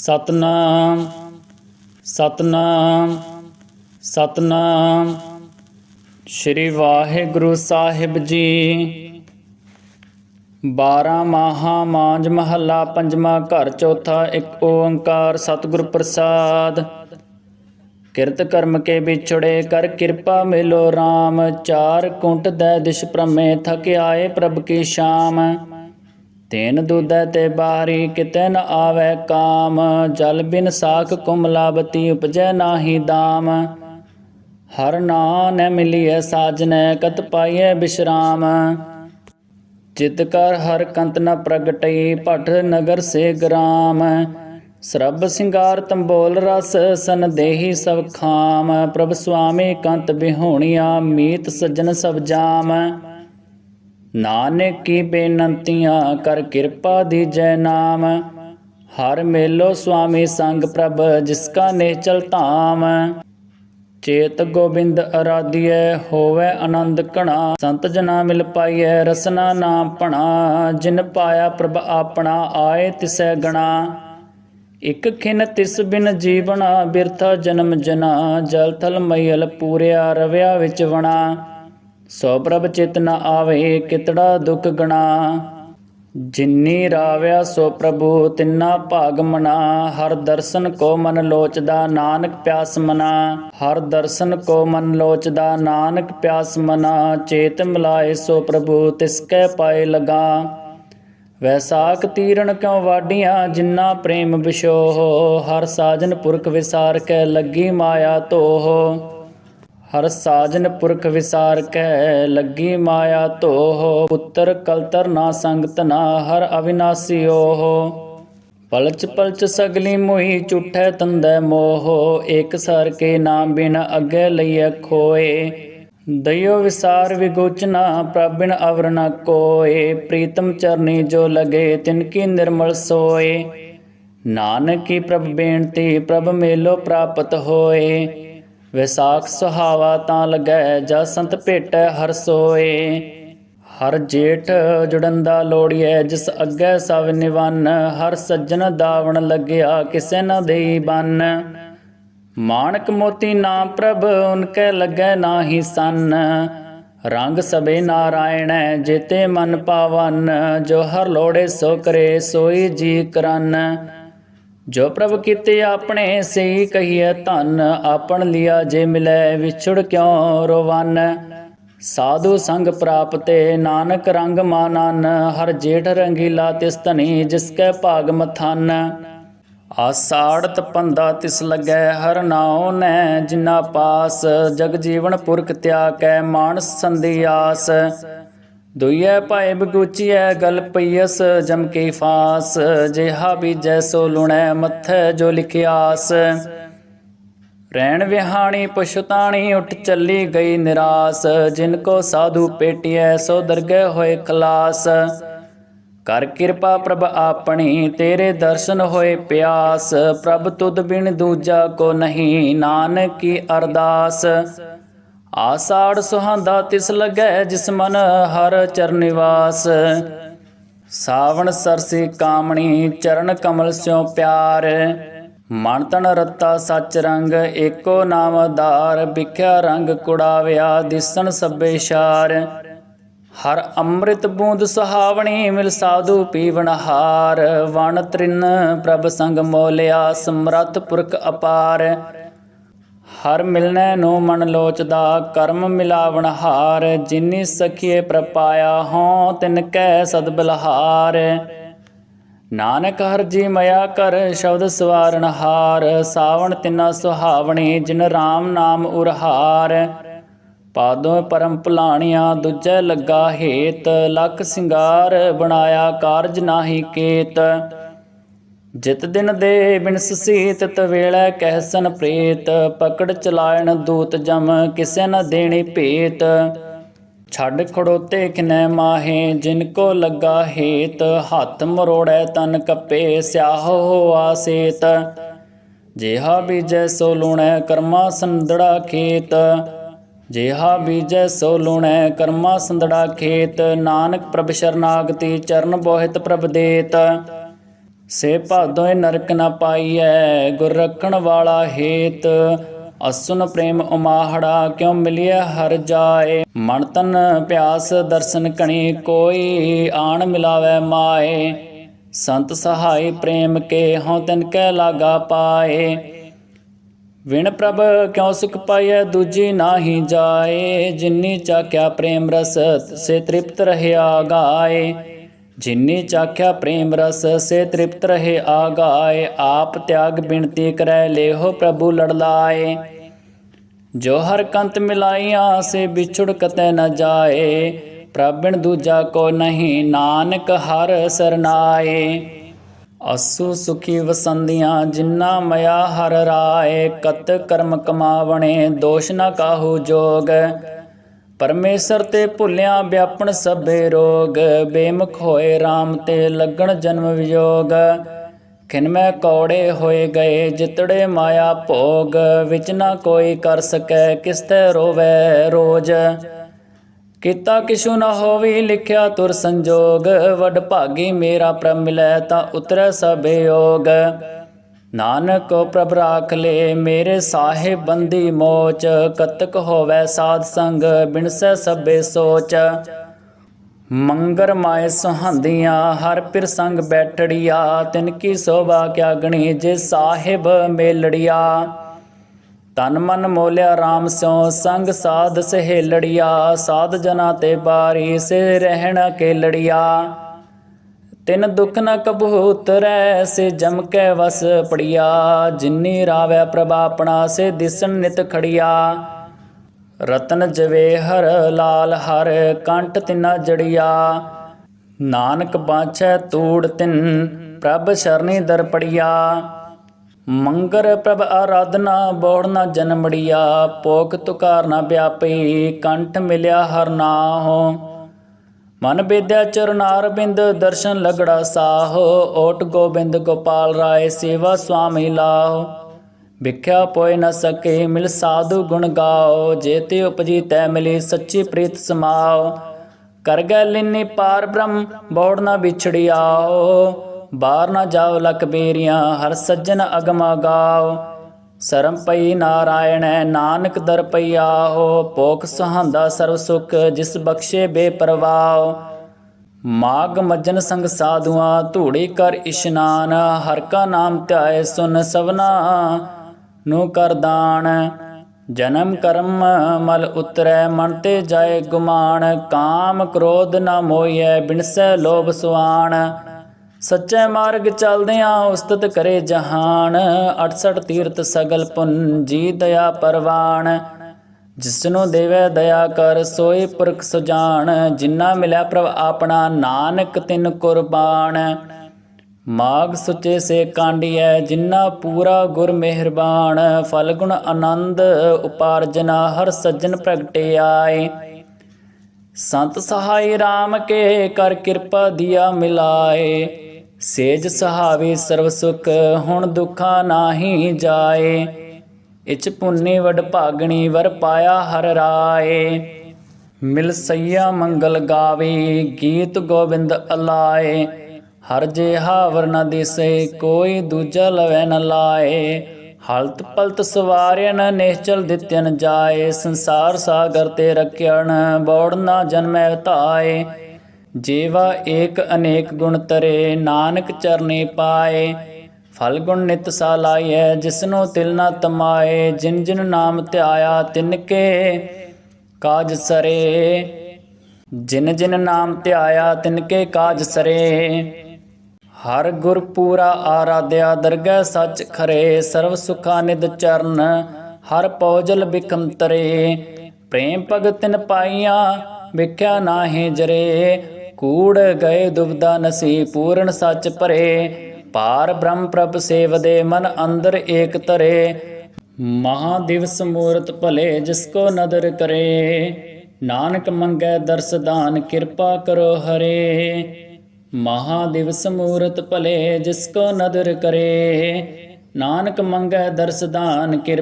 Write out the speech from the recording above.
ਸਤਨਾਮ ਸਤਨਾਮ ਸਤਨਾਮ। ਸ੍ਰੀ ਵਾਹਿਗੁਰੂ ਸਾਹਿਬ ਜੀ। 12 ਮਾਹਾ ਮਾਂਜ ਮਹੱਲਾ, ਪੰਜਵਾਂ ਘਰ, ਚੌਥਾ ਇੱਕ ਓੰਕਾਰ ਸਤਿਗੁਰ ਪ੍ਰਸਾਦ। ਕਿਰਤ ਕਰਮ ਕੇ ਵਿਛੜੇ ਕਰ ਕਿਰਪਾ ਮਿਲੋ RAM ਚਾਰ ਕੁੰਟ ਦੈ ਦਿਸ਼ ਪ੍ਰਮੇ ਥਕ ਆਏ ਪ੍ਰਭ ਕੀ ਸ਼ਾਮ। ਤੈਨ ਦੁਦੈ ਤੇ ਬਾਰੀ ਕਿਤੇ ਨ ਆਵੈ ਕਾਮ, ਜਲ ਬਿਨ ਸਾਖ ਕੁਮਲਾਵਤੀ ਉਪਜੈ ਨਾਹੀ ਦਾਮ। ਹਰ ਨਾਮ ਮਿਲੀਐ ਸਾਜਨੈ, ਕਤ ਪਾਈਐ ਬਿਸ਼ਰਾਮ। ਚਿਤ ਕਰ ਹਰ ਕੰਤ ਨ ਪ੍ਰਗਟਈ, ਭਟ ਨਗਰ ਸੇ ਗ੍ਰਾਮ। ਸਰਬ ਸਿੰਗਾਰ ਤੰਬੋਲ ਰਸ ਸੰਦੇਹੀ ਸਭ ਖਾਮ। ਪ੍ਰਭ ਸੁਆਮੀ ਕੰਤ ਬਿਹੋਣੀਆ, ਮੀਤ ਸੱਜਣ ਸਭ ਜਾਮ। ਨਾਨਕ ਕੀ ਬੇਨੰਤੀਆਂ ਕਰ ਕਿਰਪਾ ਦੀਜੈ ਨਾਮ। ਹਰ ਮੇਲੋ ਸੁਆਮੀ ਸੰਗ ਪ੍ਰਭ ਜਿਸ ਕਾ ਨੇਚਲ ਧਾਮ। ਚੇਤ ਗੋਬਿੰਦ ਅਰਾਧਿਐ, ਹੋਵੇ ਆਨੰਦ ਕਣਾ ਸੰਤ ਜਨਾ ਮਿਲ ਪਾਈਐ, ਰਸਨਾ ਨਾਮ ਭਣਾ। ਜਿਨ ਪਾਇਆ ਪ੍ਰਭ ਆਪਣਾ, ਆਏ ਤਿਸੈ ਗਣਾ। ਇਕ ਖਿਨ ਤਿਸ ਬਿਨ ਜੀਵਣਾ, ਬਿਰਥਾ ਜਨਮ ਜਨਾ। ਜਲ ਥਲ ਮਈਲ ਪੂਰਿਆ, ਰਵਿਆ ਵਿੱਚ ਵਣਾ। ਸੋ ਪ੍ਰਭ ਚਿਤ ਨ ਆਵੇ ਕਿਤੜਾ ਦੁਖ ਗਣਾ। ਜਿਨੀ ਰਾਵਿਆ ਸੋ ਪ੍ਰਭੂ ਤਿੰਨਾ ਭਾਗ ਮਨਾ। ਹਰ ਦਰਸ਼ਨ ਕੋ ਮਨ ਲੋਚਦਾ ਨਾਨਕ ਪਿਆਸ ਮਨਾ। ਹਰ ਦਰਸ਼ਨ ਕੋ ਮਨ ਲੋਚਦਾ ਨਾਨਕ ਪਿਆਸ ਮਨਾ। ਚੇਤ ਮਿਲਾਏ ਸੋ ਪ੍ਰਭੂ ਤਿਸ ਕੈ ਪਾਏ ਲਗਾ। ਵੈਸਾਖ ਤੀਰਣ ਕਿਉ ਵਾਡੀਆਂ ਜਿੰਨਾ ਪ੍ਰੇਮ ਵਿਸ਼ੋਹ ਹਰ ਸਾਜਨ ਪੁਰਖ ਵਿਸਾਰ ਕੈ ਲੱਗੀ ਮਾਇਆ ਤੋਹ ਹਰ ਸਾਜਨ ਪੁਰਖ ਵਿਸਾਰ ਕੈ ਲੱਗੀ ਮਾਇਆ ਤੋਹ ਪੁੱਤਰ ਕਲਤਰ ਨਾ ਸੰਗਤ ਨਾ, ਹਰ ਅਵਿਨਾਸੀ ਓਹ। ਪਲਚ ਪਲਚ ਸਗਲੀ ਮੋਹੀ ਝੂਠੈ ਤੰਦੈ ਮੋਹ, ਏਕ ਸਰ ਕੇ ਨਾਮ ਬਿਨ ਅੱਗੇ ਲਈਐ ਖੋਏ। ਦਇਓ ਵਿਸਾਰ ਵਿਗੋਚਨਾ ਪ੍ਰਭਿਨ ਅਵਰ ਨ ਕੋਏ। ਪ੍ਰੀਤਮ ਚਰਨੀ ਜੋ ਲਗੇ, ਤਿਨ ਕੀ ਨਿਰਮਲ ਸੋਏ। ਨਾਨਕ ਕੀ ਪ੍ਰਭ ਬੇਨਤੀ, ਪ੍ਰਭ ਮੇਲੋ ਪ੍ਰਾਪਤ ਹੋਏ। ਵਿਸਾਖ ਸੁਹਾਵਾ ਤਾਂ ਲਗੈ ਜਾ ਸੰਤ ਭੇਟੈ ਹਰ ਸੋਏ। ਹਰ ਜੇਠ ਜੁੜਨ ਦਾ ਲੋੜੀਐ, ਜਿਸ ਅੱਗੇ ਸਭ ਨਿਵਨ। ਹਰ ਸੱਜਣ ਦਾਵਣ ਲੱਗਿਆ, ਕਿਸੇ ਨ ਦੇਈ ਬੰਨ। ਮਾਣਕ ਮੋਤੀ ਨਾਮ ਪ੍ਰਭ ਉਨਕੇ ਲੱਗੈ ਨਾਹੀ ਸੰਨ। ਰੰਗ ਸਬੇ ਨਾਰਾਇਣੈ, ਜੇਤੇ ਮਨ ਪਾਵਨ। ਜੋ ਹਰ ਲੋੜੇ ਸੋ ਕਰੇ, ਸੋਈ ਜੀ ਕਰਨ। ਜੋ ਪ੍ਰਭ ਕੀਤੇ ਆਪਣੇ ਸਹੀ ਕਹੀਏ ਧਨ, ਆਪਣ ਲਿਆ ਜੇ ਮਿਲੈ ਵਿਛੜ ਕਿਉ ਰੋਵਨ? ਸਾਧੂ ਸੰਗ ਪ੍ਰਾਪਤੇ ਨਾਨਕ ਰੰਗ ਮਾਨਨ, ਹਰ ਜੇਠ ਰੰਗੀਲਾ ਤਿਸ ਧਨੀ ਜਿਸ ਕੈ ਭਾਗ ਮਥਨ। ਆਸਾੜਤ ਪੰਦਾ ਤਿਸ ਲੱਗੈ, ਹਰ ਨਾਉ ਨੈ ਜਿਨਾ ਪਾਸ, ਜਗ ਜੀਵਨ ਪੁਰਖ ਤਿਆ ਕੈ ਮਾਨਸ ਸੰਦੀ ਆਸ। ਦੁਈਐ ਭਾਏ ਬਗੂਚੀਐ, ਗਲ ਪਈਸ ਜਮ ਕੇ ਫਾਸ। ਜਿਹਾ ਬੀਜੈ ਸੋ ਲੁਣੈ ਮੱਥੈ ਜੋ ਲਿਖਿਆਸ। ਰੈਣ ਵਿਹਾਣੀ ਪਛਤਾਣੀ ਉੱਠ ਚੱਲੀ ਗਈ ਨਿਰਾਸ। ਜਿਨ ਕੋ ਸਾਧੂ ਪੇਟਿਐ, ਸੋ ਦਰਗਹਿ ਹੋਏ ਖਲਾਸ। ਕਰ ਕਿਰਪਾ ਪ੍ਰਭ ਆਪਣੀ, ਤੇਰੇ ਦਰਸ਼ਨ ਹੋਏ ਪਿਆਸ। ਪ੍ਰਭ ਤੁਧ ਬਿਨ ਦੂਜਾ ਕੋ ਨਹੀਂ, ਨਾਨਕ ਕੀ ਅਰਦਾਸ। ਆਸਾੜ ਸੁਹਾਂਦਾ ਤਿਸ ਲੱਗੈ ਜਿਸ ਮਨ ਹਰ ਚਰਨ ਨਿਵਾਸ। ਸਾਵਣ ਸਰਸੀ ਕਾਮਣੀ ਚਰਨ ਕਮਲ ਸਿਉ ਪਿਆਰ। ਮਨ ਤਨ ਰਤਾ ਸਚ ਰੰਗ ਏਕੋ ਨਾਮਦਾਰ ਆਧਾਰ ਵਿਖਿਆ ਰੰਗ ਕੁੜਾਵਿਆ ਦਿਸਣ ਸਭੇ ਸ਼ਾਰ। ਹਰ ਅੰਮ੍ਰਿਤ ਬੂੰਦ ਸੁਹਾਵਣੀ ਮਿਲ ਸਾਧੂ ਪੀਵਣ ਹਾਰ। ਵਣ ਤ੍ਰਿਨ ਪ੍ਰਭ ਸੰਗ ਮੋਲਿਆ ਸਮਰੱਥ ਪੁਰਖ ਅਪਾਰ। ਹਰ ਮਿਲਨੈ ਨੂੰ ਮਨ ਲੋਚਦਾ, ਕਰਮ ਮਿਲਾਵਣ ਹਾਰ, ਜਿਨੀ ਸਖੀਏ ਪ੍ਰਪਾਇਆ ਹਉ ਤਿਨ ਕੈ ਸਦ ਬਲਹਾਰ। ਨਾਨਕ ਹਰ ਜੀ ਮਇਆ ਕਰ, ਸ਼ਬਦ ਸਵਾਰਨ ਹਾਰ, ਸਾਵਣ ਤਿਨਾ ਸੁਹਾਵਣੀ, ਜਿਨ RAM ਨਾਮ ਉਰਹਾਰ। ਪਾਦੋਂ ਪਰਮ ਭੁਲਾਣੀਆਂ, ਦੂਜੈ ਲੱਗਾ ਹੇਤ, ਲਖ ਸਿੰਗਾਰ ਬਣਾਇਆ ਕਾਰਜ ਨਾਹੀ ਕੇਤ। ਜਿਤ ਦਿਨ ਦੇ ਬਿਨਸ ਸੀਤ ਤਵੇਲੇ ਕਹਿਸਨ ਪ੍ਰੇਤ, ਪਕੜ ਚਲਾਇਣ ਦੂਤ ਜਮ ਕਿਸੇ ਨ ਦੇਣੀ ਭੇਤ। ਛੱਡ ਖੜੋਤੇ ਕਿਨੈ ਮਾਹੇ, ਜਿਨ ਕੋ ਲੱਗਾ ਹੇਤ। ਹੱਥ ਮਰੋੜੈ ਤਨ ਕੱਪੇ, ਸਿਆਹੋ ਸੇਤ। ਜਿਹਾ ਬੀਜੈ ਸੋ ਲੂਣੈ ਕਰਮਾ ਸੰਦੜਾ ਖੇਤ। ਜਿਹਾ ਬੀਜੈ ਸੋ ਲੂਣੈ ਕਰਮਾ ਸੰਦੜਾ ਖੇਤ। ਨਾਨਕ ਪ੍ਰਭ ਸ਼ਰਨਾਗਤੀ ਚਰਨ ਬੋਹਿਤ ਪ੍ਰਭ ਦੇਤ। ਸੇ ਭਾਦੋਇ ਨਰਕ ਨ ਪਾਈਐ, ਗੁਰ ਰੱਖਣ ਵਾਲਾ ਹੇਤ। ਅਸੁਨ ਪ੍ਰੇਮ ਉਮਾਹੜਾ, ਕਿਉ ਮਿਲਿਆ ਹਰ ਜਾਏ। ਮਨ ਤਨ ਪਿਆਸ ਦਰਸ਼ਨ ਕਣੀ, ਕੋਈ ਆਣ ਮਿਲਾਵੇ ਮਾਏ। ਸੰਤ ਸਹਾਈ ਪ੍ਰੇਮ ਕੇ ਹਉ ਤਿਨ ਕੈ ਲਾਗਾ ਪਾਏ। ਵਿਣ ਪ੍ਰਭ ਕਿਉ ਸੁਖ ਪਾਈਐ, ਦੂਜੀ ਨਾਹੀ ਜਾਏ। ਜਿਨੀ ਚਾਕਿਆ ਪ੍ਰੇਮ ਰਸ, ਸੇ ਤ੍ਰਿਪਤ ਰਹਿਆ ਗਾਏ। ਜਿਨੀ ਚਾਖਿਆ ਪ੍ਰੇਮ ਰਸ ਸੇ ਤ੍ਰਿਪਤ ਰਹੇ ਆਗਾਏ ਆਪ ਤਿਆਗ ਬਿਨਤੀ ਕਰੈ ਲੇਹੋ ਪ੍ਰਭੂ ਲੜ ਲਾਏ ਜੋ ਹਰ ਕੰਤ ਮਿਲਾਈਆਂ ਸੇ ਵਿਛੁੜ ਕਤੈ ਨ ਜਾਏ ਪ੍ਰਭਿਣ ਦੂਜਾ ਕੋ ਨਹੀਂ ਨਾਨਕ ਹਰ ਸਰਨਾਏ ਅਸੂ ਸੁਖੀ ਵਸੰਦੀਆਂ ਜਿਨ੍ਹਾਂ ਮਇਆ ਹਰ ਰਾਏ ਕਤ ਕਰਮ ਕਮਾਵਣੇ ਦੋਸ਼ ਨ ਕਾਹੂ ਜੋਗ ਪਰਮੇਸ਼ਰ ਤੇ ਭੁੱਲਿਆ ਵਿਆਪਣ ਸਭੇ ਰੋਗ, ਬੇਮੁਖ ਹੋਏ RAM ਤੇ ਲੱਗਣ ਜਨਮ ਵਿਯੋਗ। ਖਿਨਮੈ ਕੌੜੇ ਹੋਏ ਗਏ, ਜਿਤੜੇ ਮਾਇਆ ਭੋਗ। ਵਿੱਚ ਨਾ ਕੋਈ ਕਰ ਸਕੈ, ਕਿਸ ਤੈ ਰੋਵੇ ਰੋਜ। ਕੀਤਾ ਕਿਛੂ ਨਾ ਹੋਵੀ, ਲਿਖਿਆ ਤੁਰ ਸੰਜੋਗ। ਵਡ ਭਾਗੀ ਮੇਰਾ ਪ੍ਰਮ ਮਿਲੈ, ਤਾਂ ਉਤਰੈ ਸਭੇ ਯੋਗ। ਨਾਨਕ ਕੋ ਪ੍ਰਭ ਰਾਖ ਲੇ, ਮੇਰੇ ਸਾਹਿਬ ਬੰਦੀ ਮੋਚ, ਕਤਕ ਹੋਵੇ ਸਾਧ ਸੰਗ, ਬਿਨਸੈ ਸਭੇ ਸੋਚ। ਮੰਗਰ ਮਾਏ ਸੁਹੰਦੀਆਂ, ਹਰ ਪਿਰ ਸੰਗ ਬੈਠੜੀਆ, ਤਿਨ ਕੀ ਸੋਭਾ ਕਿਆ ਗਣੀ, ਜੇ ਸਾਹਿਬ ਮੇਲੜੀਆ। ਤਨ ਮਨ ਮੋਲਿਆ RAM ਸਿਉ, ਸੰਗ ਸਾਧ ਸਹੇਲੜੀਆ, ਸਾਧ ਜਨਾ ਤੇ ਬਾਰੀ, ਸੇ ਰਹਿਣ ਕੇ ਲੜੀਆ ਤਿਨ ਦੁਖ ਨ ਕਬੂ ਉਤਰੈ ਸੇ ਜਮ ਕੈ ਵਸ ਪੜੀਆ। ਜਿਨੀ ਰਾਵੈ ਪ੍ਰਭਾ ਆਪਣਾ, ਸੇ ਦਿਸਣ ਨਿਤ ਖੜੀਆ। ਰਤਨ ਜਵੇ ਹਰ ਲਾਲ, ਹਰ ਕੰਠ ਤਿਨਾ ਜੜੀਆ। ਨਾਨਕ ਬਾਛੈ ਤੂੜ ਤਿਨ, ਪ੍ਰਭ ਸ਼ਰਨੀ ਦਰ ਪੜੀਆ। ਮੰਗਰ ਪ੍ਰਭ ਆਰਾਧਨਾ ਬੋੜਨਾ ਜਨਮੜੀਆ ਪੋਖ ਤੁਕਾਰ ਨਾ ਵਿਆਪੀ, ਕੰਠ ਮਿਲਿਆ ਹਰ ਨਾਹੋ ਮਨ ਬੇਦਿਆ ਚਰਨਾਰ ਬਿੰਦ, ਦਰਸ਼ਨ ਲਗੜਾ ਸਾਹੋ। ਓਟ ਗੋਬਿੰਦ ਗੋਪਾਲ ਰਾਏ, ਸੇਵਾ ਸੁਆਮੀ ਲਾਓ ਵਿਖਿਆ ਪੋਇ ਨ ਸਕੇ, ਮਿਲ ਸਾਧੂ ਗੁਣ ਗਾਓ। ਜੇ ਤੇ ਉਪਜੀ ਤੈ ਮਿਲੀ, ਸੱਚੀ ਪ੍ਰੀਤ ਸਮਾਓ। ਕਰ ਗੈ ਲਿੰਨੀ ਪਾਰ ਬ੍ਰਹਮ, ਬੋੜ ਨ ਵਿਛੜਿਆਓ। ਬਾਹਰ ਨਾ ਜਾਓ ਲਖ ਬੇਰੀਆਂ, ਹਰ ਸੱਜਣ ਅਗਮਾ ਗਾਓ। ਸਰਮ ਪਈ ਨਾਰਾਇਣ, ਨਾਨਕ ਦਰ ਪਈਆਹੋ ਭੋਖ ਸੁਹਾਂਦਾ ਸਰਬ ਸੁਖ, ਜਿਸ ਬਖਸ਼ੇ ਬੇਪਰਵਾਹ। ਮਾਗ ਮੱਜਨ ਸੰਗ ਸਾਧੂਆਂ, ਧੂੜੀ ਕਰ ਇਸ਼ਨਾਨ, ਹਰ ਕਾ ਨਾਮ ਧਿਆਏ ਸੁਨ ਸਵਨਾ ਨੂੰ ਕਰ ਦਾਨ। ਜਨਮ ਕਰਮ ਮਲ ਉਤਰੈ, ਮਨ ਤੇ ਜਾਏ ਗੁਮਾਨ, ਕਾਮ ਕ੍ਰੋਧ ਨਾ ਮੋਈਐ, ਬਿਨਸੈ ਲੋਭ ਸੁਆਣ ਸੱਚੇ ਮਾਰਗ ਚਲਦਿਆਂ ਉਸਤਤ ਕਰੇ ਜਹਾਨ 68 ਤੀਰਥ ਸਗਲ ਪੁੰਨ ਜੀ ਦਇਆ ਪਰਵਾਨ। ਜਿਸਨੂੰ ਦੇਵੇ ਦਇਆ ਕਰ ਸੋਈ ਪੁਰਖ ਸੁਜਾਨ। ਜਿਨ੍ਹਾਂ ਮਿਲਿਆ ਪ੍ਰਭ ਆਪਣਾ, ਨਾਨਕ ਤਿਨ ਕੁਰਬਾਨ। ਮਾਗ ਸੁਚੇ ਸੇ ਕਾਂਡੀਐ ਜਿਨ੍ਹਾਂ ਪੂਰਾ ਗੁਰ ਮਿਹਰਬਾਨ। ਫਲ ਗੁਣ ਆਨੰਦ ਉਪਾਰਜਨਾ, ਹਰ ਸੱਜਣ ਪ੍ਰਗਟੇ ਆਏ। ਸੰਤ ਸਹਾਈ RAM ਕੇ, ਕਰ ਕਿਰਪਾ ਦਿਆ ਮਿਲਾਏ। ਸੇਜ ਸਹਾਵੇ ਸਰਬ ਸੁਖ, ਹੁਣ ਦੁਖਾ ਨਾਹੀ ਜਾਏ। ਇਚ ਪੁੰਨੇ ਵਡ ਭਾਗਣੀ ਵਰ ਪਾਇਆ ਹਰ ਰਾਏ। ਮਿਲ ਸਈਆ ਮੰਗਲ ਗਾਵੇ, ਗੀਤ ਗੋਬਿੰਦ ਅਲਾਏ। ਹਰ ਜੇ ਹਾਵਰ ਨ ਦਿਸੇ, ਕੋਈ ਦੂਜਾ ਲਵੈ ਨ ਲਾਏ। ਹਲਤ ਪਲਤ ਸਵਾਰਿਆਨ ਨਿਸ਼ਚਲ ਦਿੱਤਨ ਜਾਏ। ਸੰਸਾਰ ਸਾਗਰ ਤੇ ਰਖਿਆਣ ਬੋੜ ਨਾ ਜਨਮੈ ਧਾਏ। ਜੇਵਾ ਏਕ ਅਨੇਕ ਗੁਣ ਤਰੇ, ਨਾਨਕ ਚਰਨੇ ਪਾਏ। ਫਲ ਗੁਣ ਨਿਤ ਸਾ ਲਾਈਐ, ਜਿਸਨੂੰ ਤਿਲ ਨਾ ਤਮਾਏ। ਜਿਨ ਜਿਨ ਨਾਮ ਧਿਆਇਆ, ਤਿਨ ਕੇ ਕਾਜ ਸਰੇ। ਜਿਨ ਜਿਨ ਨਾਮ ਧਿਆਇਆ, ਤਿਨ ਕੇ ਕਾਜ ਸਰੇ। ਹਰ ਗੁਰ ਪੂਰਾ ਆਰਾਧਿਆ, ਦਰਗਹਿ ਸੱਚ ਖਰੇ। ਸਰਬ ਸੁਖਾ ਨਿਦ ਚਰਨ, ਹਰ ਪੌਜਲ ਬਿਕਮ ਤਰੇ। ਪ੍ਰੇਮ ਭਗਤਿਨ ਪਾਈਆਂ, ਵਿਖਿਆ ਨਾਹੀ ਜਰੇ। ਕੂੜ ਗਏ ਦੁਬਦਾ ਨਸੀ ਪੂਰਨ ਸੱਚ ਭਰੇ, ਪਾਰ ਬ੍ਰਹਮ ਪ੍ਰਭ ਸੇਵਦੇ ਮਨ ਅੰਦਰ ਏਕ ਤਰੇ ਮਹਾ ਦਿਵਸ ਮੂਰਤ ਭਲੇ ਜਿਸ ਕੋ ਨਦਰ ਕਰੇ, ਨਾਨਕ ਮੰਗੈ ਦਰਸ ਦਾਨ ਕਿਰਪਾ ਕਰੋ ਹਰੇ। ਮਹਾ ਦਿਵਸ ਮੂਰਤ ਭਲੇ ਜਿਸ ਕੋ ਨਦਰ ਕਰੇ, ਨਾਨਕ ਮੰਗੈ ਦਰਸ ਦਾਨ ਕਿਰਪਾ